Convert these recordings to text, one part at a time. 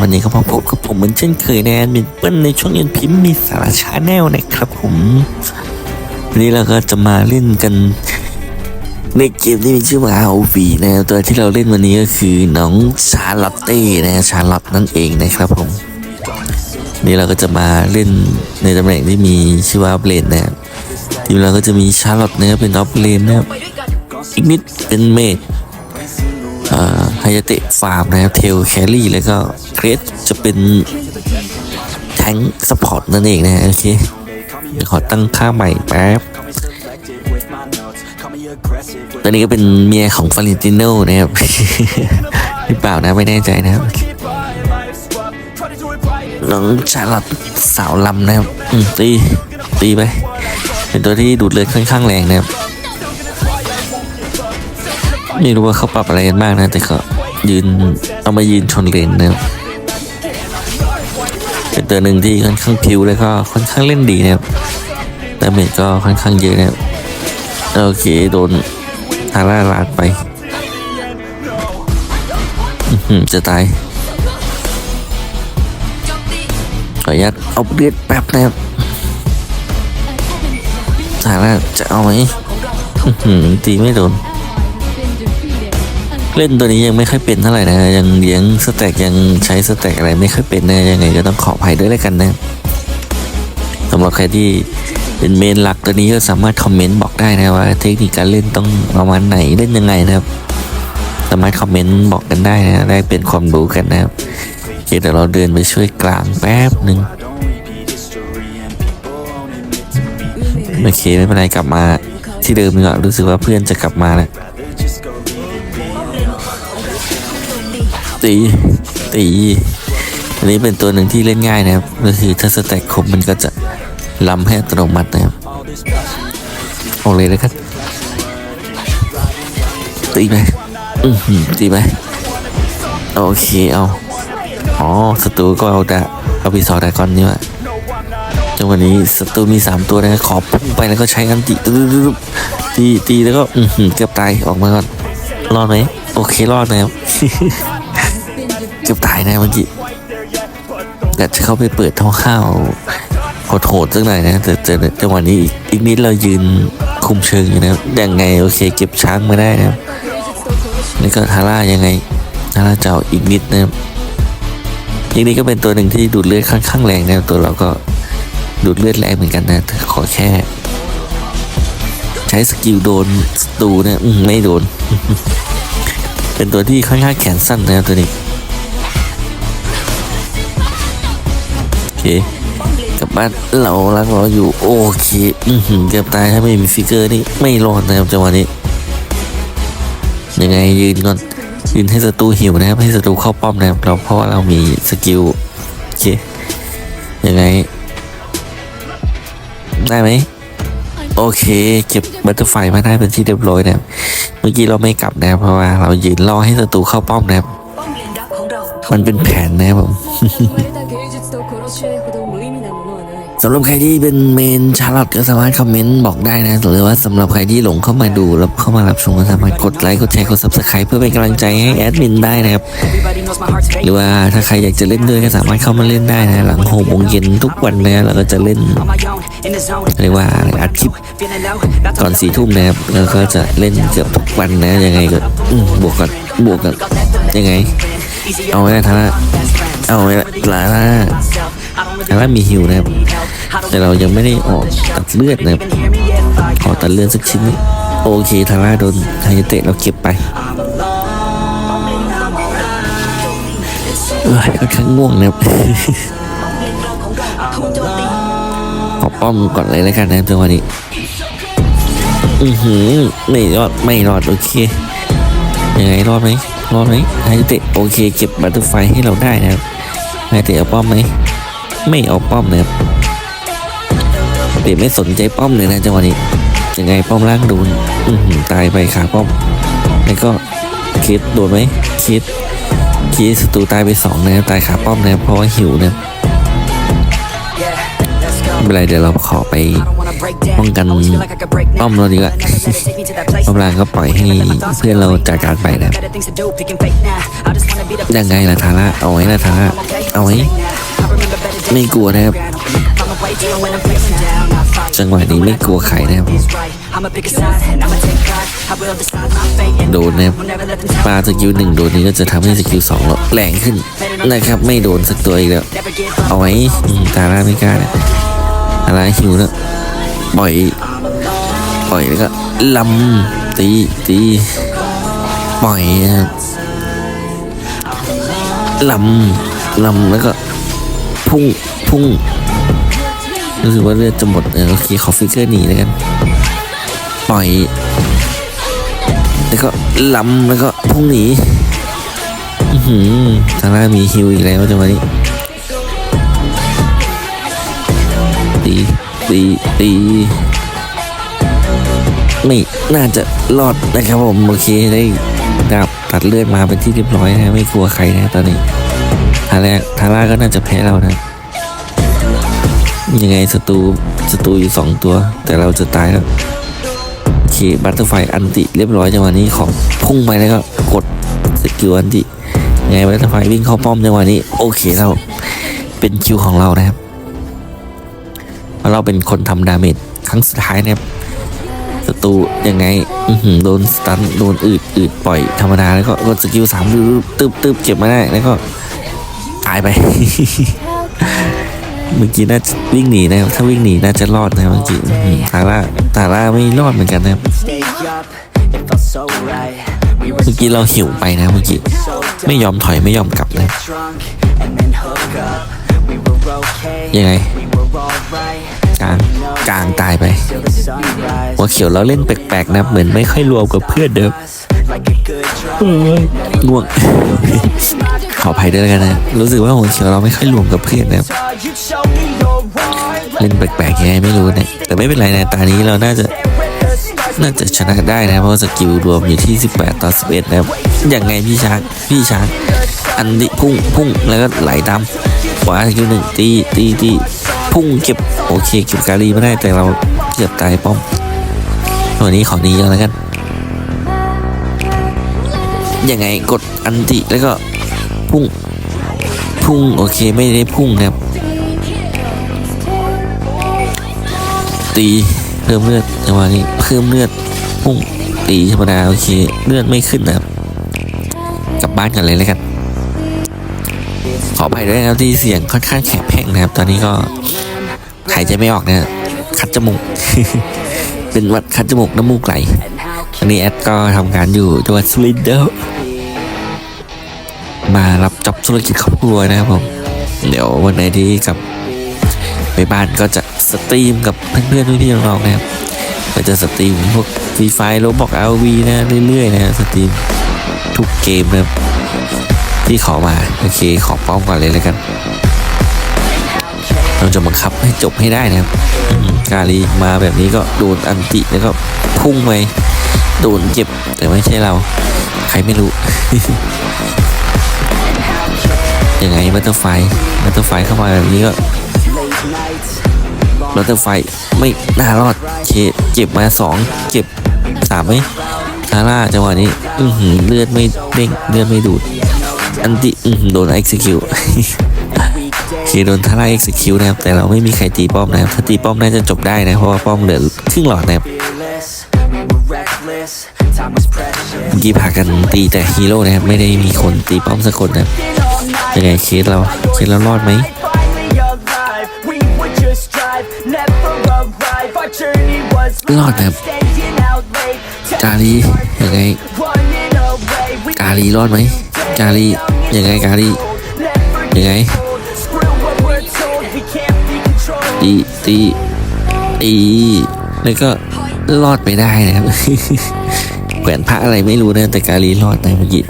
วันนี้ก็มาพบกับผมเหมือนเช่นเคยในแอดมินเปิ้ลในช่วงเย็นพิมพ์มีสาระชาแนลนะครับผมวันนี้เราก็จะมาเล่นกัน ในเกมที่มีชื่อว่า ROV นะตัวที่เราเล่นวันนี้ก็คือน้องชาลอตเต้นะชาลอตนั่นเองนะครับผมนี่เราก็จะมาเล่นในตำแหน่งที่มีชื่อว่าเบลนนะครับทีมเราก็จะมีชาลอตนะครับเป็นออฟเลนนะครับอีกนิดเป็นเมด ไฮยาเตะฟาร์มนะครับเทลแครี่แล้วก็เครสจะเป็นแทงสปอร์ตนั่นเองนะโอเคขอตั้งค่าใหม่แป๊บตอนนี้ก็เป็นเมียของฟารินติโน่นะครับหรือเปล่านะไม่แน่ใจนะครับน้องชาลอตสาวลำนะครับตีตีไปเป็นตัวที่ดูดเลือดค่อนข้างแรงนะครับ ไม่รู้ว่าเขาปรับอะไรกันบ้างนะ แต่ก็ยืนเอามายืนชนเลนนะครับเป็นตัวหนึ่งที่ค่อนข้างพิวแล้วก็ค่อนข้างเล่นดีนะครับแต่เมจก็ค่อนข้างเยอะนะครับโอเคโดนทาร่าลาดไปจะตายขออนุญาตเอาเลือดแป๊บนะครับทาร่าจะเอาไหมตีไม่โดน เล่นตัวนี้ยังไม่ค่อยเป็นเท่าไหร่นะยังเลี้ยงสแต็กยังใช้สแต็กอะไรไม่ค่อยเป็นนะยังไงก็ต้องขออภัยด้วยแล้วกันนะสำหรับใครที่เป็นเมนหลักตัวนี้ก็สามารถคอมเมนต์บอกได้นะว่า เทคนิคการเล่นต้องประมาณไหนเล่นยังไงนะครับ สามารถคอมเมนต์บอกกันได้นะได้เป็นความรู้กันนะครับเคเดี๋ยวเราเดินไปช่วยกลางแป๊บหนึ่งโอเคไม่เป็นไรกลับมาที่เดิมดีกว่ารู้สึกว่าเพื่อนจะกลับมาแล้ว ตีตีอันนี้เป็นตัวหนึ่งที่เล่นง่ายนะครับก็คือถ้าสแต็กครบมันก็จะล้ำให้อัตโนมัตินะครับออกเลยแล้วครับตีไปอือหือตีไปโอเคเอาอ๋อศัตรูก็เอาดาเอาปีศาจดากอนนี่ว่ะจังหวะนี้ศัตรูมีสามตัวนะขอพุ่งไปแล้วก็ใช้อันติตึ๊บๆตีตีแล้วก็อือหือเกือบตายออกมาก่อน รอดไหมโอเครอดนะครับเกือบตายนะเมื่อกี้แต่จะเข้าไปเปิดท่อข้าวโหดๆสักหน่อยนะแต่จังหวะนี้อีกอีกนิดเรายืนคุมเชิงอยู่นะยังไงโอเคเก็บช้างมาได้นะนี่ก็ทาร่ายังไงทาร่าเจ้าอีกนิดนะครับอีกนี้ก็เป็นตัวหนึ่งที่ดูดเลือดค่อนข้างแรงนะตัวเราก็ดูดเลือดแรงเหมือนกันนะขอแค่ ใช้สกิลโดนสตูเนะอืมไม่โดน เป็นตัวที่ค่อนข้างแขนสั้นนะครับตัวนี้โอเคกลับบ้านเรารักเราอยู่โอเคเกือบตายถ้าไม่มีฟิกเกอร์นี่ไม่รอดนะครับจังหวะนี้ยังไงยืนก่อนยืนให้ศัตรูหิวนะครับ ให้ศัตรูเข้าป้อมนะครับเราเพราะว่าเรามีสกิลโอเคยังไง ได้ไหม โอเค เก็บบัตเตอร์ไฟมาได้เป็นที่เรียบร้อยนะครับเมื่อกี้เราไม่กลับนะครับเพราะว่าเรายืนรอให้ศัตรูเข้าป้อมนะครับป้อมเลนดักของเรามันเป็นแผนนะครับผม สำหรับใครที่เป็นเมนชาร์ลอตก็สามารถคอมเมนต์บอกได้นะหรือว่าสำหรับใครที่หลงเข้ามาดูแล้วเข้ามารับชมก็สามารถกดไลค์กดแชร์กด subscribe เพื่อเป็นกำลังใจให้แอดมินได้นะครับหรือว่าถ้าใครอยากจะเล่นด้วยก็สามารถเข้ามาเล่นได้นะหลังหกโมงเย็นทุกวันนะเราก็จะเล่นเรียกว่าอัดคลิปก่อนสี่ทุ่มนะครับแล้วก็จะเล่นเกือบทุกวันนะยังไงก็บวกกันบวกกันยังไง เอาไว้ทาร่าเอาไว้ละลาล่า ทาร่ามีฮิวนะครับ แต่เรายังไม่ได้ออกตัดเลือดนะครับขอตัดเลือดสักชิ้น โอเคทาร่าโดนไฮยเตะเราเก็บไปเอ้ยค่อนข้างง่วงนะครับขอป้อมก่อนเลยแล้วกันนะครับจังหวะนี้ อือหือไม่รอดไม่รอดโอเคยังไงรอดไหมรอดไหมไฮเตะโอเค เก็บบัตเตอร์ไฟให้เราได้นะครับไฮเตะเอาป้อมไหม ไม่เอาป้อมนะครับเตะไม่สนใจป้อมเลยนะจังหวะนี้ยังไงป้อมล่างโดนตายไปขาป้อม แล้วก็เคสโดนไหมคสเคสศัตรูตายไปสองนะครับตายขาป้อมนะครับเพราะว่าหิวนะครับไม่เป็นไรเดี๋ยวเราขอไปป้องกันป้อมเราดีกว่าป้อมล่างก็ปล่อยให้เพื่อนเราจัดการไปนะยังไงล่ะทาร่าเอาไว้ล่ะทาร่าเอาไว้ ไม่กลัวนะครับ จังหวะนี้ไม่กลัวใครนะครับโดนนะครับปลาสกิลหนึ่งโดนนี้ก็จะทำให้สกิลสองเราแรงขึ้นนะครับ ไม่โดนสักตัวอีกแล้ว เอาไว้ตาล่าไม่กล้านะตาล่าหิวแล้วปล่อยปล่อยแล้วก็ลำตีตีปล่อยลำลำแล้วก็พุ่ง พุ่งรู้สึกว่าเลือดจะหมดเออโอเคขอฟิกเกอร์หนีแล้วกัน ปล่อย แล้วก็ล้ำแล้วก็พุ่งหนีอือหือทางล่างมีฮิวอีกแล้วจังหวะนี้ตีตีตีไม่น่าจะรอดนะครับผมโอเคได้ดาบตัดเลือดมาเป็นที่เรียบร้อยนะไม่กลัวใครนะตอนนี้ทาร่าทาร่าก็น่าจะแพ้เรานะ ยังไงศัตรูศัตรูอยู่สองตัว แต่เราจะตายแล้วโอเคบัตเตอร์ไฟอันติเรียบร้อยจังหวะนี้ของพุ่งไปแล้วก็กดสกิลอันติยังไงบัตเตอร์ไฟวิ่งเข้าป้อมจังหวะนี้ โอเคเราเป็นคิวของเรานะครับเพราะเราเป็นคนทำดาเมจครั้งสุดท้ายนะครับศัตรูยังไงโดนสตันโดนอืดอืดปล่อยธรรมดาแล้วก็กดสกิลสามตึบตึบเก็บมาได้แล้วก็ตายไป เมื่อกี้น่าจะวิ่งหนีนะครับ ถ้าวิ่งหนีน่าจะรอดนะเมื่อกี้อื้อหือตาล่าตาล่าไม่รอดเหมือนกันนะครับ Stay up, it felt so right. We were เมื่อกี้เราหิวไปนะเมื่อกี้ so ไม่ยอมถอยไม่ยอมกลับนะ drunk and then hook up. We were okay. ยังไง We were alright. กลางกลางตายไป Till the sunrise. หัวเขียวเราเล่นแปลกๆนะเหมือนไม่ค่อยรวมกับเพื่อนเดิม Like a good drug. ง่วง ขออภัยด้วยกันนะรู้สึกว่าหัวเขียวเราไม่ค่อยรวมกับเพื่อนนะครับเล่นแปลกๆยังไงไม่รู้นะแต่ไม่เป็นไรนะตานี้เราน่าจะน่าจะชนะได้นะเพราะสกิลรวมอยู่ที่ 18 ต่อ 11 นะครับยังไงพี่ช้างพี่ช้างอันนี้พุ่งพุ่งแล้วก็ไหลตามขวาสกิลหนึ่งตีตีตีพุ่งเก็บโอเคเก็บการีไม่ได้แต่เราเกือบตายป้อมวันนี้ขอนี้ก็แล้วกันยังไงกดอันติแล้วก็ พุ่ง พุ่งโอเคไม่ได้พุ่งนะครับ ตีเพิ่มเลือดจังหวะนี้เพิ่มเลือดพุ่งตีธรรมดาโอเคเลือดไม่ขึ้นนะครับ กลับบ้านกันเลยแล้วกัน ขอไปด้วยนะครับที่เสียงค่อนข้างแข็งแพ่งนะครับ ตอนนี้ก็หายใจไม่ออกนะคัดจมูก เป็นวัดคัดจมูกน้ำมูกไหลอันนี้แอดก็ทำงานอยู่จังหวัดสุรินทร์เด้อ มารับจับธุรกิจครอบครัวนะครับผม เดี๋ยววันไหนที่กับไปบ้านก็จะสตรีมกับเพื่อนๆพี่ๆน้องๆนะครับก็จะสตรีมพวกฟรีไฟโรบอกเอาวีนะเรื่อยๆนะสตรีมทุกเกมนะครับที่ขอมาโอเคขอป้อมก่อนเลยแล้วกัน เราจะบังคับให้จบให้ได้นะครับกาลีมาแบบนี้ก็โดนอันติแล้วก็พุ่งไปโดนเจ็บแต่ไม่ใช่เรา ใครไม่รู้ ยังไงบัตเตอร์ไฟบัตเตอร์ไฟเข้ามาแบบนี้ก็บัตเตอร์ไฟไม่น่ารอดเคเจ็บมาสองเจ็บสามไหมทาร่าจังหวะนี้ อือหือเลือดไม่เด้งเลือดไม่ดูด อันติอือหือโดนเอ็กซิคิวเคโดนทาร่าเอ็กซิคิวนะครับ แต่เราไม่มีใครตีป้อมนะครับ ถ้าตีป้อมน่าจะจบได้นะ เพราะว่าป้อมเหลือครึ่งหลอดนะครับ เมื่อกี้พากันตีแต่ฮีโร่นะครับไม่ได้มีคนตีป้อมสักคนนะยังไงเคสเราเคสเรารอดไหมรอดนะครับกาลียังไงกาลีรอดไหมกาลียังไงกาลียังไงตีตีตีแล้วก็รอดไปได้นะครับ แขวนพระอะไรไม่รู้นะแต่กาลีรอดนะเมื่อกี้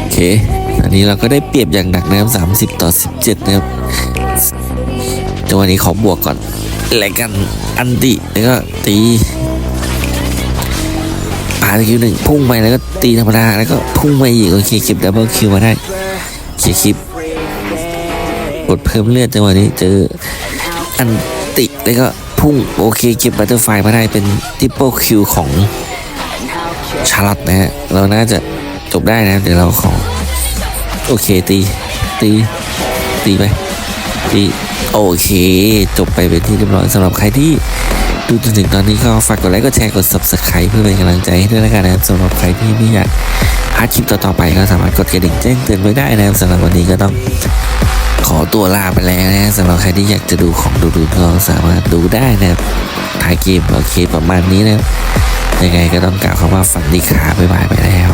โอเค อันนี้เราก็ได้เปรียบอย่างหนักนะครับสามสิบต่อสิบเจ็ดนะครับจังหวะนี้ขอบวกก่อนแล้วกันอันติแล้วก็ตีปาตะคิวหนึ่งพุ่งไปแล้วก็ตีธรรมดาแล้วก็พุ่งไปอีกโอเคเก็บดับเบิลคิวมาได้โอเคคลิปกดเพิ่มเลือดจังหวะนี้เจออันติแล้วก็ พุ่งโอเคเก็บบัตเตอร์ไฟมาได้เป็นทิปเปิลคิวของชาร์ลอตนะฮะเราน่าจะจบได้นะเดี๋ยวเราขอโอเคตีตีตีไปตีโอเค จบไปเป็นที่เรียบร้อยสำหรับใครที่ดูจนถึงตอนนี้ก็ฝากกดไลค์กดแชร์กด subscribe เพื่อเป็นกำลังใจให้ด้วยแล้วกันนะครับสำหรับใครที่ไม่อยากพลาดคลิปต่อๆไปก็สามารถกดกระดิ่งแจ้งเตือนไว้ได้นะครับสำหรับวันนี้ก็ต้อง ขอตัวลาไปแล้วนะสำหรับใครที่อยากจะดูของดูๆก็สามารถดูได้นะครับถ่ายเกมโอเคประมาณนี้นะยังไงก็ต้องกล่าวคำว่าฝันดีขาบ๊ายบายไปแล้ว